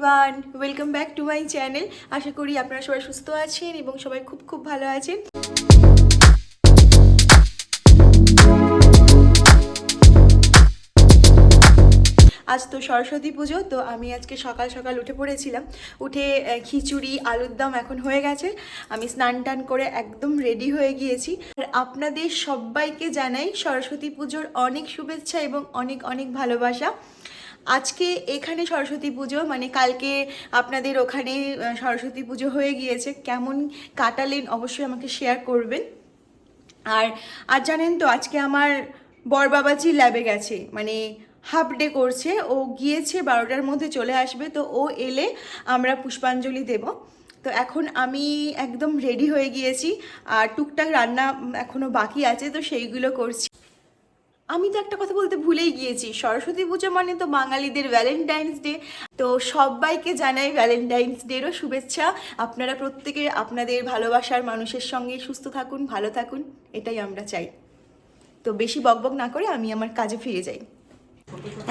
Everyone welcome back to my channel আশা করি আপনারা সবাই সুস্থ আছেন এবং সবাই খুব খুব ভালো আছেন। আজ তো সরস্বতী পুজো, তো আমি আজকে সকাল সকাল উঠে পড়েছিলাম। উঠে খিচুড়ি, আলুর দম এখন হয়ে গেছে। আমি স্নান টান করে একদম রেডি হয়ে গিয়েছি। আর আপনাদের সবাইকে জানাই সরস্বতী পুজোর অনেক শুভেচ্ছা এবং অনেক অনেক ভালোবাসা। আজকে এখানে সরস্বতী পুজো মানে কালকে আপনাদের ওখানে সরস্বতী পুজো হয়ে গিয়েছে। কেমন কাটালেন অবশ্যই আমাকে শেয়ার করবেন। আর আর জানেন তো, আজকে আমার বর বাবাজি ল্যাবে গেছে। মানে হাফ ডে করছে, ও গিয়েছে বারোটার মধ্যে চলে আসবে, তো ও এলে আমরা পুষ্পাঞ্জলি দেব। তো এখন আমি একদম রেডি হয়ে গিয়েছি, আর টুকটাক রান্না এখনও বাকি আছে, তো সেইগুলো করছি। আমি তো একটা কথা বলতে ভুলেই গিয়েছি। সরস্বতী পুজো মানে তো বাঙালিদের ভ্যালেন্টাইন্স ডে তো সবাইকে জানাই ভ্যালেন্টাইন্স ডেরও শুভেচ্ছা। আপনারা প্রত্যেকে আপনাদের ভালোবাসার মানুষের সঙ্গে সুস্থ থাকুন, ভালো থাকুন, এটাই আমরা চাই। তো বেশি বকবক না করে আমি আমার কাজে ফিরে যাই।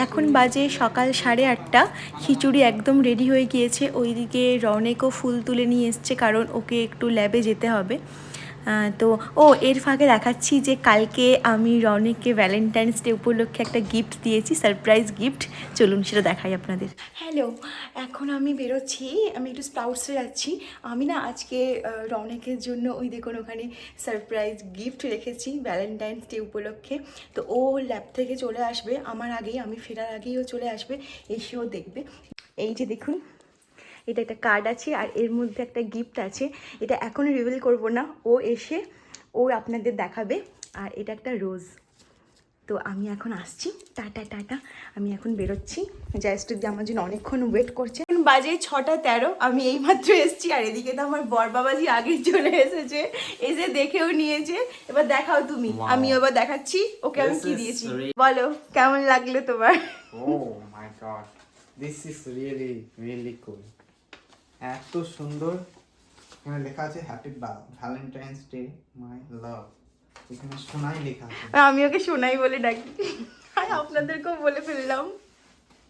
এখন বাজে সকাল সাড়ে আটটা। খিচুড়ি একদম রেডি হয়ে গিয়েছে। ওইদিকে রনেকও ফুল তুলে নিয়ে এসছে, কারণ ওকে একটু ল্যাবে যেতে হবে। তো, ও, এর ফাঁকে দেখাচ্ছি যে কালকে আমি রনেককে ভ্যালেন্টাইন্স ডে উপলক্ষে একটা গিফট দিয়েছি সারপ্রাইজ গিফট চলুন সেটা দেখাই আপনাদের। হ্যালো এখন আমি বেরোচ্ছি, আমি একটু স্প্রাউটসে যাচ্ছি। আমি না আজকে রনিকের জন্য ওই দেখুন ওখানে সারপ্রাইজ গিফট রেখেছি ভ্যালেন্টাইন্স ডে উপলক্ষে। তো ও ল্যাব থেকে চলে আসবে, আমার আগেই, আমি ফেরার আগেই ও চলে আসবে এসেও দেখবে। এই যে দেখুন এটা একটা কার্ড আছে আর এর মধ্যে একটা গিফট আছে। এটা এখনই রিভিল করব না। ও এসে ও আপনাদের দেখাবে। আর এটা একটা রোজ তো আমি এখন আসছি। Tata tata. আমি এখন বেরোচ্ছি। জায়স্টুদি আমার জন্য অনেকক্ষণ ওয়েট করছে। এখন বাজে ছটা তেরো। আমি এইমাত্র এসেছি আর এদিকে তো আমার বর বাবাজি আগে চলে এসেছে। এসে দেখেও নিয়েছে। এবার দেখাও তুমি। আমি এবার দেখাচ্ছি। ওকে আমি কি দিয়েছি? বলো কেমন লাগল তোমার? Oh my god. This is really, really cool. এত সুন্দর। এখানে লেখা আছে happy Valentine's day my love এখানে সোনাই লেখা আছে। আমি ওকে শোনাই বলে ডাকি। আর আপনাদেরকেও বলে ফেললাম।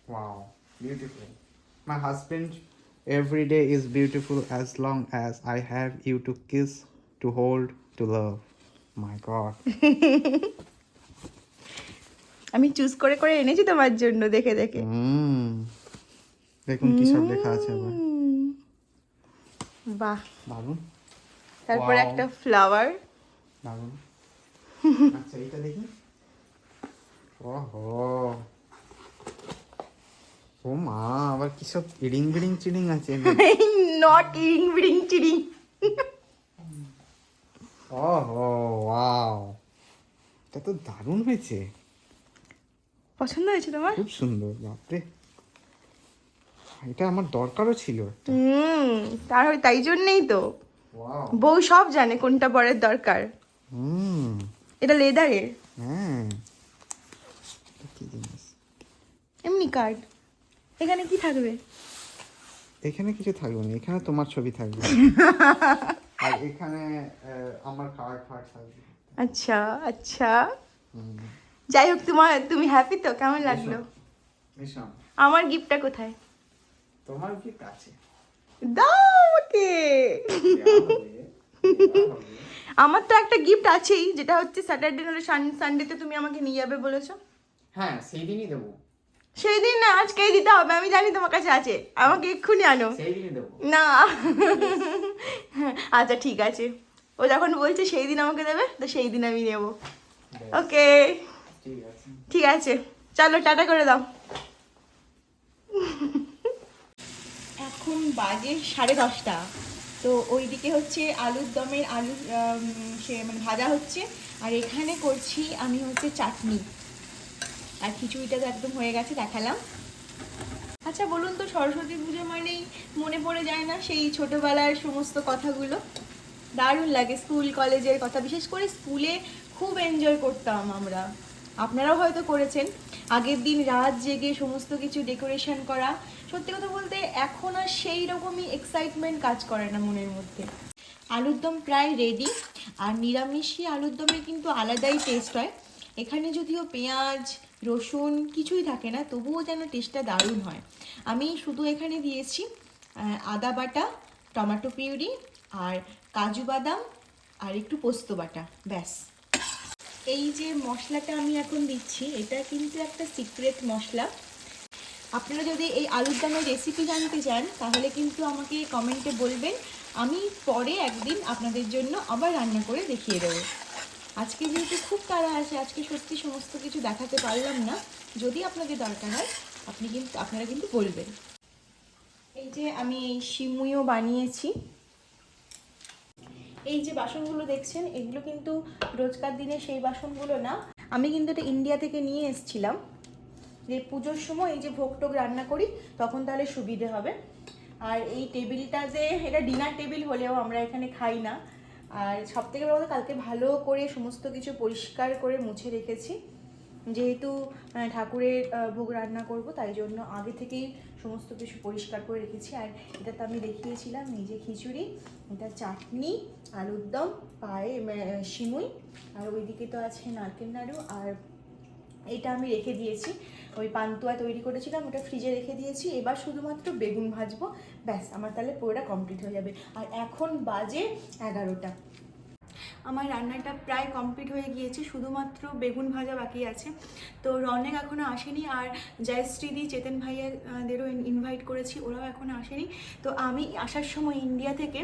Wow beautiful my husband every day is beautiful as long as I have you to kiss to hold to love my god আমি চুজ করে করে এনেছি তোমার জন্য দেখে দেখে। দেখুন কি সব লেখা আছে আবার। উম, বাহ। দারুণ তারপরে. একটা ফ্লাওয়ার দারুণ আচ্ছা এইটা দেখি। ওহো। ও মা আবার কি সব ইডিং বিডিং চিডিং আছে? নট ইরিং বিরিং চিরিং ওহো ওয়াও এটা তো দারুণ হয়েছে। পছন্দ হয়েছে তোমার? খুব সুন্দর বাপরে। এটা আমার দরকারও ছিল হুম তার হয় তাই জন্যই তো। বউ সব জানে কোনটা বরের দরকার। হুম। এটা লেদারের। হ্যাঁ। এমনি কার্ড। এখানে কি থাকবে? এখানে কিছু থাকবে না এখানে তোমার ছবি থাকবে। আর এখানে আমার কার্ড ফার্ড থাকবে। আচ্ছা আচ্ছা। যাই হোক তোমার তুমি হ্যাপি তো? কেমন লাগল? আমার গিফটটা কোথায়? তোমার গিফট আছে দাও আমাকে। আমার তো একটা গিফট আছেই যেটা হচ্ছে স্যাটারডে নাহলে সানডেতে তুমি আমাকে নিয়ে যাবে বলেছ। হ্যাঁ সেই দিনই দেবো। সেই দিন না আজকেই দিতে হবে আমি জানি তোমার কাছে আছে। আমাকে এক্ষুনি আনো। না। আচ্ছা ঠিক আছে। ও যখন বলছে সেই দিন আমাকে দেবে তো সেই দিন আমি নেব। ওকে ঠিক আছে। চলো টাটা করে দাও। এখন বাজে সাড়ে দশটা। তো ওইদিকে হচ্ছে আলুর দমের আলু সে মানে ভাজা হচ্ছে। আর এখানে করছি আমি হচ্ছে চাটনি। আর খিচুড়িটা তো একদম হয়ে গেছে, দেখালাম। আচ্ছা বলুন তো, সরস্বতী পুজো মানেই মনে পড়ে যায় না সেই ছোটোবেলার সমস্ত কথাগুলো? দারুণ লাগে স্কুল, কলেজের কথা। বিশেষ করে স্কুলে খুব এনজয় করতাম আমরা। আপনারাও হয়তো করেছেন। আগের দিন রাত জেগে সমস্ত কিছু ডেকোরেশন করা সত্যি কথা বলতে, এখন আর সেই রকমই এক্সাইটমেন্ট কাজ করে না মনের মধ্যে। আলুর দম প্রায় রেডি আর নিরামিষই আলুর দমে কিন্তু আলাদাই টেস্ট হয়। এখানে যদিও পেঁয়াজ, রসুন কিছুই থাকে না, তবুও যেন টেস্টটা দারুণ হয়। আমি শুধু এখানে দিয়েছি আদা বাটা, টমেটো পিউরি, আর কাজু বাদাম, আর একটু পোস্ত বাটা, ব্যাস। এই যে মশলাটা আমি এখন দিচ্ছি, এটা কিন্তু একটা সিক্রেট মশলা। আপনারা যদি এই আলুর দমের রেসিপি জানতে চান, তাহলে কিন্তু আমাকে কমেন্টে বলবেন। আমি পরে একদিন আপনাদের জন্য আবার রান্না করে দেখিয়ে দেবো। আজকে যেহেতু খুব তাড়া আছে, আজকে সত্যি সমস্ত কিছু দেখাতে পারলাম না। যদি আপনাদের দরকার হয়, আপনি কিন্তু, আপনারা কিন্তু বলবেন। এই যে আমি এই সিমুইও বানিয়েছি। এই যে বাসনগুলো দেখছেন, এগুলো কিন্তু রোজকার দিনে সেই বাসনগুলো না। আমি কিন্তু এটা ইন্ডিয়া থেকে নিয়ে এসেছিলাম। যে পুজোর সময় এই যে ভোগ টোগ রান্না করি, তখন তাহলে সুবিধে হবে। আর এই টেবিলটা যে, এটা ডিনার টেবিল হলেও আমরা এখানে খাই না। আর সব থেকে বড় কথা, কালকে ভালো করে সমস্ত কিছু পরিষ্কার করে মুছে রেখেছি। যেহেতু ঠাকুরের ভোগ রান্না করব, তাই জন্য আগে থেকেই সমস্ত কিছু পরিষ্কার করে রেখেছি। আর এটা তো আমি দেখিয়েছিলাম যে খিচুড়ি, এটা চাটনি, আলুর দম, পায়ে সিমুই, আর ওইদিকে তো আছে নারকেল নাড়ু, আর এটা আমি রেখে দিয়েছি। ওই পান্তুয়া তৈরি করেছিলাম, ওটা ফ্রিজে রেখে দিয়েছি। এবার শুধুমাত্র বেগুন ভাজবো। ব্যাস, আমার তাহলে পুরোটা কমপ্লিট হয়ে যাবে। আর এখন বাজে এগারোটা। আমার রান্নাটা প্রায় কমপ্লিট হয়ে গিয়েছে, শুধুমাত্র বেগুন ভাজা বাকি আছে। তো রনেক এখনও আসেনি আর জয়শ্রীদি, চেতন ভাইয়াদেরও ইনভাইট করেছি, ওরাও এখনও আসেনি। তো আমি আসার সময় ইন্ডিয়া থেকে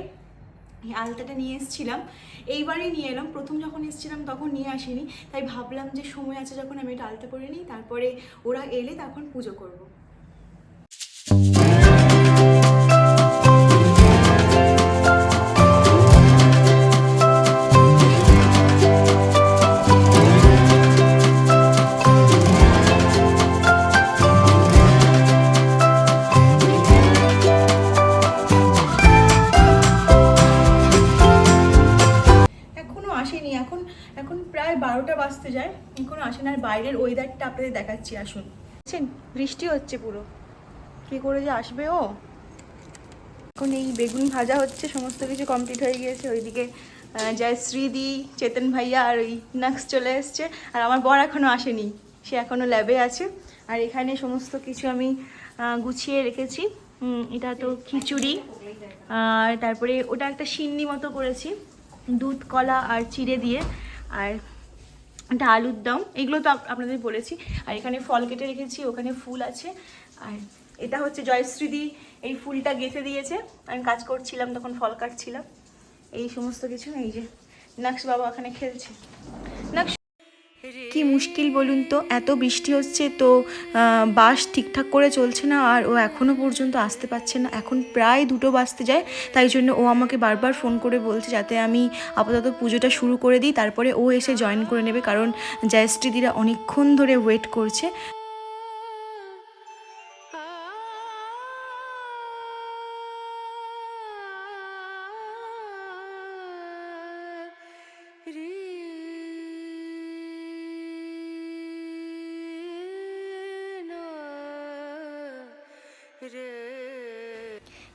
আলতাটা নিয়ে এসেছিলাম। এইবারই নিয়ে এলাম। প্রথম যখন এসেছিলাম তখন নিয়ে আসিনি। তাই ভাবলাম যে সময় আছে যখন আমি এটা আলতা করে নিই, তারপরে ওরা এলে তখন পুজো করব। আপনাদের দেখাচ্ছি, আসুন। বুঝছেন বৃষ্টি হচ্ছে পুরো। কী করে যে আসবে ও? এখন এই বেগুন ভাজা হচ্ছে, সমস্ত কিছু কমপ্লিট হয়ে গিয়েছে। ওইদিকে জয়শ্রীদি চেতন ভাইয়া আর ওই নাক্স চলে এসছে। আর আমার বর এখনও আসেনি, সে এখনও ল্যাবে আছে। আর এখানে সমস্ত কিছু আমি গুছিয়ে রেখেছি। এটা তো খিচুড়ি। আর তারপরে ওটা একটা সিন্নি মতো করেছি, দুধ, কলা আর চিড়ে দিয়ে। আর এটা আলুর দম, এগুলো তো আপনাদের বলেছি। আর এখানে ফল কেটে রেখেছি, ওখানে ফুল আছে। আর এটা হচ্ছে জয়শ্রীদি, এই ফুলটা গেঁথে দিয়েছে। আমি কাজ করছিলাম, তখন ফল কাটছিলাম। এই সমস্ত কিছু, এই যে, নাক্স বাবা ওখানে খেলছে। নাক্স কি মুশকিল বলুন তো? এত বৃষ্টি হচ্ছে তো বাস ঠিকঠাক করে চলছে না আর ও এখনও পর্যন্ত আসতে পারছে না। এখন প্রায় দুটো বাসতে যায়, তাই জন্য ও আমাকে বারবার ফোন করে বলছে যাতে আমি আপাতত পুজোটা শুরু করে দিই, তারপরে ও এসে জয়েন করে নেবে, কারণ জয়শ্রী জয়শ্রীদিরা অনেকক্ষণ ধরে ওয়েট করছে।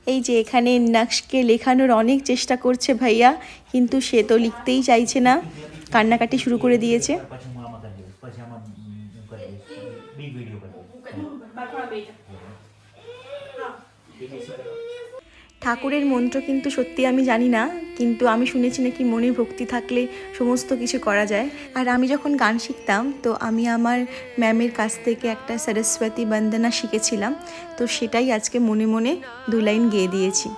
এই যে এখানে নাক্সকে লেখানোর অনেক চেষ্টা করছে ভাইয়া, কিন্তু সে তো লিখতেই চাইছে না। কান্নাকাটি শুরু করে দিয়েছে। ঠাকুরের মন্ত্র কিন্তু সত্যি আমি জানি না। কিন্তু আমি শুনেছি নাকি মনে ভক্তি থাকলে সমস্ত কিছু করা যায়। আর আমি যখন গান শিখতাম, তো আমি আমার ম্যামের কাছ থেকে একটা সরস্বতী বন্দনা শিখেছিলাম। তো সেটাই আজকে মনে মনে দু লাইন গেয়ে দিয়েছি।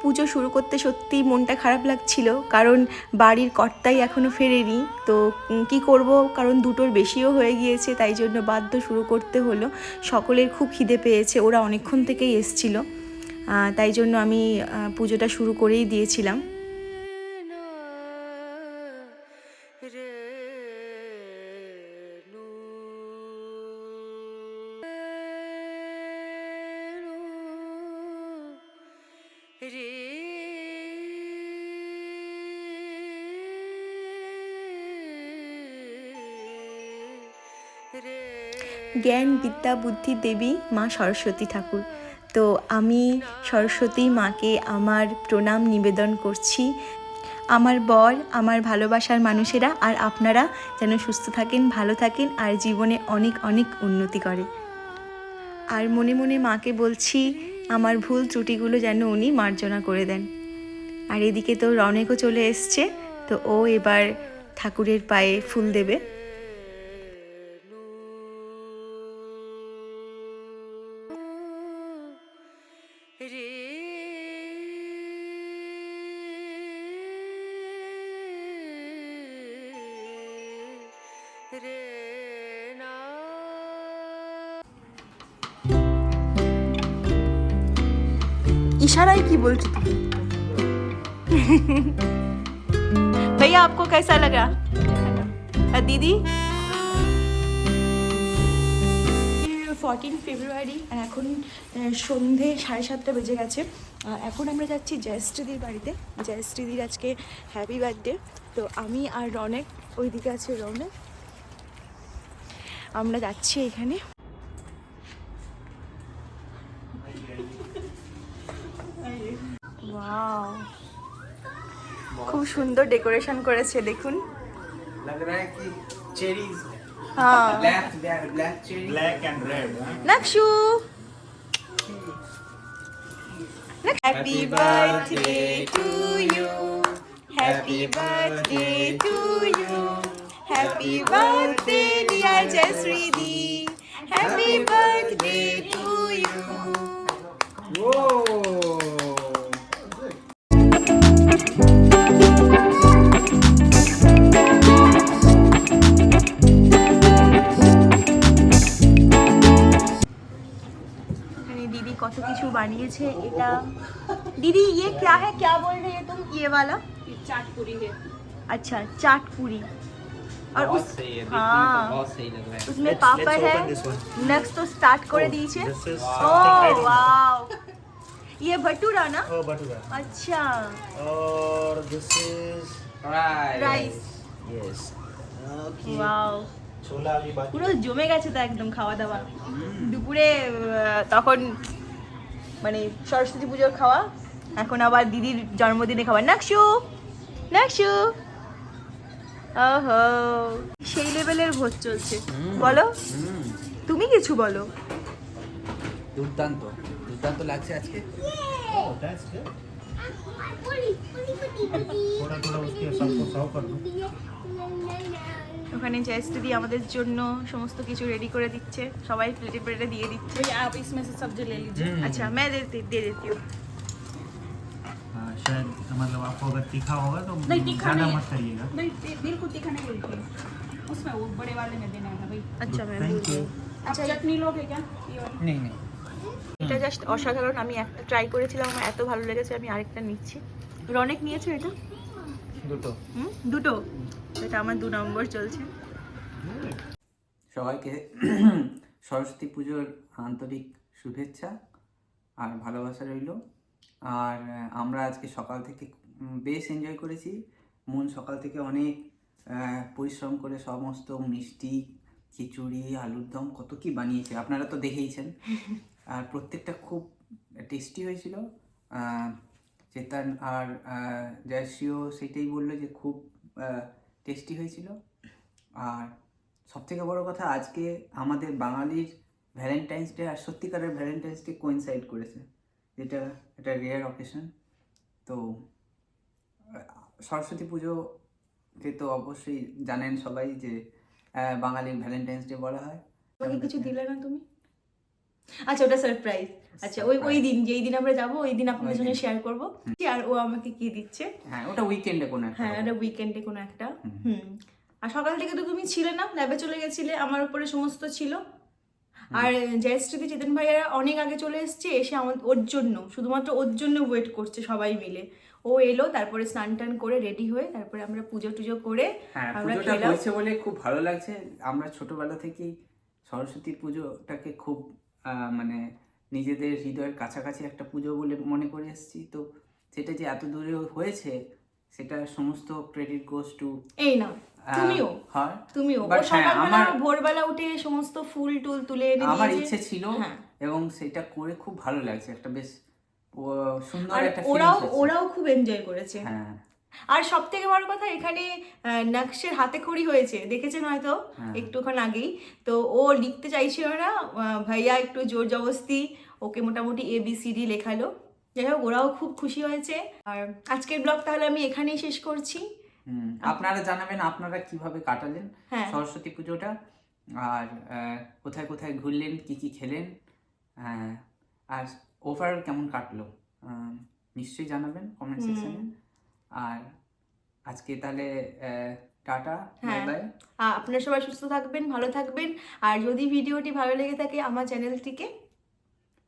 পুজো শুরু করতে সত্যিই মনটা খারাপ লাগছিল, কারণ বাড়ির কর্তাই এখনও ফেরেনি। তো কি করব? কারণ দুটোর বেশিও হয়ে গিয়েছে, তাই জন্য বাধ্য শুরু করতে হলো। সকলের খুব খিদে পেয়েছে, ওরা অনেকক্ষণ থেকেই এসছিল। তাই জন্য আমি পুজোটা শুরু করেই দিয়েছিলাম। জ্ঞান, বিদ্যা, বুদ্ধি, দেবী, মা সরস্বতী ঠাকুর। তো আমি সরস্বতী মাকে আমার প্রণাম নিবেদন করছি। আমার বর, আমার ভালোবাসার মানুষেরা আর আপনারা যেন সুস্থ থাকেন, ভালো থাকেন আর জীবনে অনেক অনেক উন্নতি করে। আর মনে মনে মাকে বলছি, আমার ভুল ত্রুটিগুলো যেন উনি মার্জনা করে দেন। আর এদিকে তো রনেকও চলে এসছে, তো ও এবার ঠাকুরের পায়ে ফুল দেবে। इशाराई की बोलती तू भैया आपको कैसा लगा और दीदी ফোরটিন ফেব্রুয়ারি আর এখন আহ, সন্ধে সাড়ে সাতটা বেজে গেছে আহ, এখন আমরা যাচ্ছি জয়শ্রীদির বাড়িতে জয়শ্রীদির আজকে হ্যাপি বার্থডে তো আমি আর রনেক ওইদিকে আছে রনেক আমরা যাচ্ছি এখানে। খুব সুন্দর ডেকোরেশন করেছে দেখুন। নকশু happy birthday to you happy birthday to you Black and red. Huh? Nakshu. Happy birthday to you. Happy birthday to you. Happy birthday, dear Jasridi. Happy birthday to you. Whoa! এখানে দিদি কত কিছু বানিয়েছে এটা দিদি ये क्या है क्या बोल रही है तुम ये वाला चाट पूरी है अच्छा चाट पूरी और बहुत उस सही है देखने में हाँ तो बहुत सही लग रहा है उसमें Let's- पापड़ let's है open this one. नेक्स्ट तो स्टार्ट করে দিয়েছে This is oh something I don't know. Wow ये भटूरा ना Oh, bhatura. अच्छा Or this is Right. Rice yes. Okay. Wow chhola अभी बाकी পুরো জমে গেছে তো একদম খাওয়া দাওয়া দুপুরে আহ, তখন মানে সরস্বতী পুজোর খাওয়া এখন আবার দিদির জন্মদিনে খাওয়া নাকশু নাকশু ওহো সেই লেভেলের ভোজ চলছে বলো হুম তুমি কিছু বলো দুর্দান্ত দুর্দান্ত লাগছে আজকে Oh, that's good. थोड़ा थोड़ा उसके सबको सर्व कर दो ওখানে জয়স্তুদি আমাদের জন্য সমস্ত কিছু রেডি করে দিচ্ছে সবাই প্লেটে প্লেটে দিয়ে দিচ্ছে भैया आप इसमें से सब्जी ले लीजिए আচ্ছা मैं दे दे दे देती हूँ हाँ, शायद मतलब आपको अगर तीखा होगा तो नहीं, तीखा ज़्यादा नहीं है। मत करिएगा नहीं बि- बिल्कुल तीखा नहीं बोलती उसमें वो बड़े वाले में देना है भाई আচ্ছা मैं Thank बोल रही you. हूँ। आप चटनी लोगे क्या ये वाली? নেই নেই এটা জাস্ট অসাধারণ আমি একটা ট্রাই করেছিলাম আমার এত ভালো লেগেছে আমি আরেকটা নিচ্ছি রনেক নিয়েছো এটা দুটো হুম দুটো এটা আমার দু নম্বর চলছে সবাইকে সরস্বতী পুজোর আন্তরিক শুভেচ্ছা আর ভালোবাসা রইল আর আমরা আজকে সকাল থেকে বেশ এনজয় করেছি। মন সকাল থেকে অনেক পরিশ্রম করে সমস্ত মিষ্টি খিচুড়ি আলুর দম কত কি বানিয়েছে আপনারা তো দেখেইছেন। আর প্রত্যেকটা খুব টেস্টি হয়েছিল। চেতন আর জয়শ্রীও সেটাই বলল যে খুব টেস্টি হয়েছিল। আর সব থেকে বড় কথা আজকে আমাদের বাঙালির ভ্যালেন্টাইন্স ডে আর সত্যিকারের ভ্যালেন্টাইন্স ডে কোইনসাইড করেছে। যেটা একটা রেয়ার অকেশন তো সরস্বতী পুজোকে তো অবশ্যই জানেন সবাই যে বাঙালির ভ্যালেন্টাইন্স ডে বলা হয়। কিছু দিলে না তুমি? আচ্ছা ওটা সারপ্রাইজ আচ্ছা ওই ওই দিন যেই দিন আমরা যাব ওই দিন আপনাদের সঙ্গে। শেয়ার করব। আর ও আমাকে কি দিচ্ছে? হ্যাঁ ওটা উইকেন্ডে কোনো একটা হ্যাঁ। এটা উইকেন্ডে কোনো একটা। হুম। আর সকাল থেকে তো তুমি ছিলে না ল্যাবে চলে গেছিলে আমার উপরে সমস্ত ছিল। আর জয়শ্রীতি চেতন ভাইয়ারা অনেক আগে চলে এসছে এসে আমার ওর জন্য শুধুমাত্র ওর জন্য ওয়েট করছে সবাই মিলে। ও এলো তারপরে স্নান টান করে রেডি হয়ে তারপরে আমরা পুজো টুজো করে হ্যাঁ আমরা পুজোটা খেলাম। হয়েছে বলে খুব ভালো লাগছে। আমরা ছোটবেলা থেকেই সরস্বতী পুজোটাকে খুব আহ, মানে নিজেদের হৃদয়ের কাছাকাছি একটা পুজো বলে মনে করে এসেছি। তো সেটা যে এত দূরে হয়েছে সেটা সমস্ত ক্রেডিট গোস টু এই না। তুমিও? হয়। তুমিও? ও হ্যাঁ, সকালবেলা ভোরবেলা উঠে সমস্ত ফুল টুল তুলে এনে আমার ইচ্ছে ছিল হ্যাঁ। এবং সেটা করে খুব ভালো লাগছে। একটা বেশ সুন্দর একটা ওরাও ওরাও খুব এনজয় করেছে। হ্যাঁ। আর সব থেকে বড় কথা এখানে নকশের হাতে খড়ি হয়েছে। দেখেছেন হয়তো? হ্যাঁ। একটুক্ষণ আগেই। তো ও লিখতে চাইছিল না। ভাইয়া একটু জোর জবস্তি ওকে মোটামুটি এ বি সি ডি লেখালো। যাই হোক ওরাও খুব খুশি হয়েছে। আর আজকের ব্লগ তাহলে আমি এখানেই শেষ করছি। আপনারা জানাবেন আপনারা কীভাবে কাটালেন হ্যাঁ। সরস্বতী পুজোটা আর কোথায় কোথায় ঘুরলেন কি কি খেলেন আহ, আর ওভারঅল কেমন কাটলো নিশ্চয়ই জানাবেন কমেন্ট সেকশনে আর আজকে তাহলে টাটা বাই হ্যাঁ। বাই আপনারা সবাই সুস্থ থাকবেন ভালো থাকবেন আর যদি ভিডিওটি ভালো লেগে থাকে আমার চ্যানেলটিকে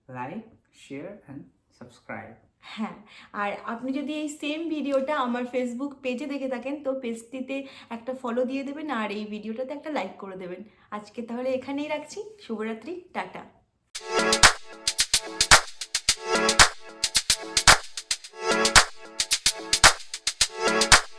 লাইক শেয়ার অ্যান্ড সাবস্ক্রাইব হ্যাঁ আর আপনি যদি এই সেম ভিডিওটা আমার ফেসবুক পেজে দেখে থাকেন, তো পেজটিতে একটা ফলো দিয়ে দেবেন আর এই ভিডিওটাতে একটা লাইক করে দেবেন। আজকে তাহলে এখানেই রাখছি। শুভরাত্রি, টাটা।